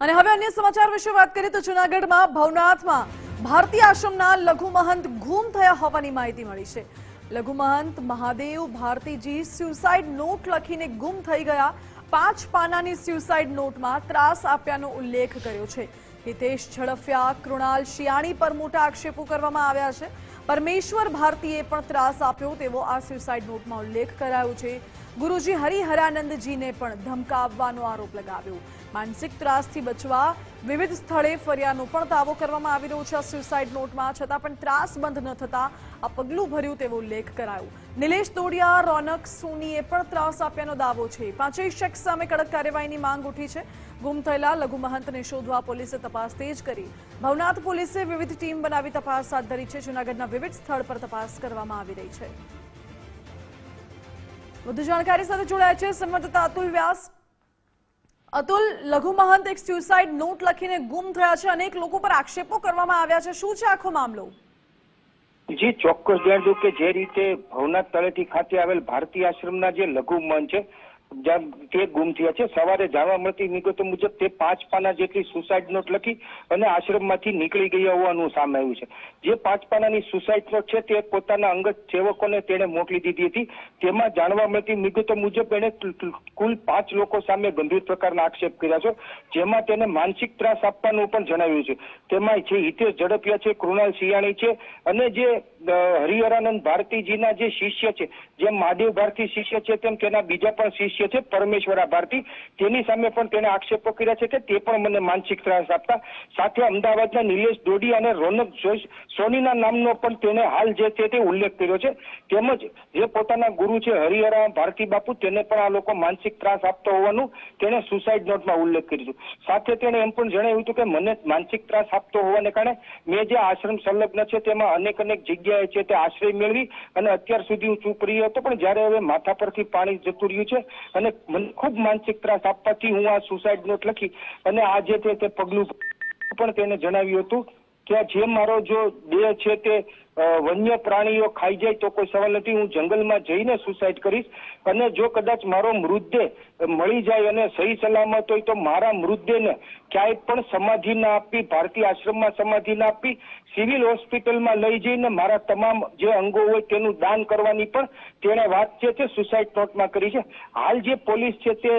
અને હવે અન્ય સમાચાર વિશે વાત કરીએ તો જૂનાગઢમાં ભવનાથમાં ભારતીય આશ્રમના લઘુ મહંત ગુમ થયા હોવાની માહિતી મળી છે. લઘુ મહંત મહાદેવ ભારતીજી સ્યુસાઇડ નોટ લખીને ગુમ થઈ ગયા. પાંચ પાનાની સ્યુસાઇડ નોટમાં ત્રાસ આપ્યાનો ઉલ્લેખ કર્યો છે. હિતેશ ઝડફિયા, કૃણાલ શિયાણી પર મોટા આક્ષેપો કરવામાં આવ્યા છે. પરમેશ્વર ભારતીએ પણ ત્રાસ આપ્યો તેવો આ સ્યુસાઇડ નોટમાં ઉલ્લેખ કરાયો છે. ગુરુજી હરિહરાનંદજીને પણ ધમકાવવાનો આરોપ લગાવ્યો. માનસિક ત્રાસથી બચવા વિવિધ સ્થળે ફર્યાનો પણ દાવો કરવામાં આવી રહ્યો છે આ સ્યુસાઇડ નોટમાં છતાં પણ ત્રાસ બંધ ન થતા આ પગલું ભર્યું તેવો ઉલ્લેખ કરાયો. નિલેશ તોડિયા, રોનક સોનીએ પણ ત્રાસ આપ્યાનો દાવો છે. પાંચેય શખ્સ સામે કડક કાર્યવાહીની માંગ ઉઠી છે. ગુમ થયેલા લઘુ મહંતને શોધવા પોલીસે તપાસ તેજ કરી. ભવનાથ પોલીસે વિવિધ ટીમ બનાવી તપાસ હાથ ધરી છે. જૂનાગઢના વિવિધ સ્થળ પર તપાસ કરવામાં આવી રહી છે. વધુ જાણકારી સાથે જોડાયા છે સંવાદદાતા અતુલ વ્યાસ. અતુલ, લઘુ મહંત એક સ્યુસાઇડ નોટ લખીને ગુમ થયા છે. અનેક લોકો પર આક્ષેપો કરવામાં આવ્યા છે. શું છે આખો મામલો? જી ચોક્કસ જણાવી દઉં કે જે રીતે ભવનાથ તળેટી ખાતે આવેલ ભારતીય આશ્રમના જે લઘુ મન છે તે ગુમ થયા છે. સવારે જાણવા મળતી વિગતો મુજબ તે પાંચ પાના જેટલી સુસાઇડ નોટ લખી અને આશ્રમમાંથી નીકળી ગયા હોવાનું સામે આવ્યું છે. જે પાંચ પાનાની સુસાઇડ નોટ છે તે પોતાના અંગત સેવકોને તેણે મોકલી દીધી હતી. તેમાં જાણવા મળતી વિગતો મુજબ એણે કુલ પાંચ લોકો સામે ગંભીર પ્રકારના આક્ષેપ કર્યા છે, જેમાં તેને માનસિક ત્રાસ આપવાનું પણ જણાવ્યું છે. તેમાં જે હિતેશ ઝડપિયા છે, કૃણાલ સિયાણી છે અને જે હરિહરાનંદ ભારતીજીના જે શિષ્ય છે જેમ મહાદેવ ભારતી શિષ્ય છે તેમ તેના બીજા પણ શિષ્ય છે, પરમેશ્વરા ભારતી, તેની સામે પણ તેને આક્ષેપો કર્યા છે કે તે પણ મને માનસિક ત્રાસ આપતા. સાથે અમદાવાદના નિલેશ દોડી અને રોનક સોનીના નામનો પણ તેને હાલ જે છે તે ઉલ્લેખ કર્યો છે. તેમજ જે પોતાના ગુરુ છે હરિહરા ભારતી બાપુ, તેને પણ આ લોકો માનસિક ત્રાસ આપતો હોવાનું તેણે સુસાઇડ નોટમાં ઉલ્લેખ કર્યો સાથે તેણે એમ પણ જણાવ્યું હતું કે મને માનસિક ત્રાસ આપતો હોવાને કારણે મેં જે આશ્રમ સંલગ્ન છે તેમાં અનેક અનેક જગ્યાએ છે તે આશ્રય મેળવી અને અત્યાર સુધી હું ચૂપ રહ્યો હતો, પણ જ્યારે હવે માથા પરથી પાણી જતું રહ્યું છે અને મને ખૂબ માનસિક ત્રાસ આપવાથી હું આ સુસાઇડ નોટ લખી અને આજે તે પગલું પણ તેને જણાવ્યું હતું કે આ જે મારો જો દેહ છે તે વન્ય પ્રાણીઓ ખાઈ જાય તો કોઈ સવાલ નથી. હું જંગલમાં જઈને સુસાઇડ કરીશ અને જો કદાચ મારો મૃતદેહ મળી જાય અને સહી સલામત હોય તો મારા મૃતદેહને ક્યાંય પણ સમાધિ ના આપી, ભારતીય આશ્રમમાં સમાધિ ના આપી, સિવિલ હોસ્પિટલમાં લઈ જઈને મારા તમામ જે અંગો હોય તેનું દાન કરવાની પણ તેણે વાત છે તે સુસાઇડ નોટમાં કરી છે. હાલ જે પોલીસ છે તે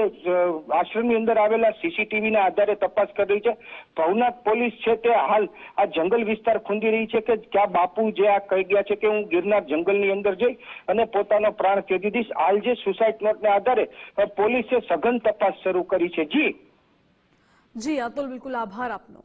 આશ્રમની અંદર આવેલા સીસીટીવીના આધારે તપાસ કરી રહી છે. ભવનાથ પોલીસ છે તે હાલ આ જંગલ વિસ્તાર ખૂંદી રહી છે કે ક્યાં બાપુ જે આ કહી ગયા છે કે હું ગિરનાર જંગલની અંદર જઈ અને પોતાનો પ્રાણ ત્યજી દઈશ. હાલ જે સુસાઇડ નોટને આધારે પોલીસે સઘન તપાસ શરૂ કરી છે. જી. જી, અતુલ, બિલકુલ આભાર આપનો.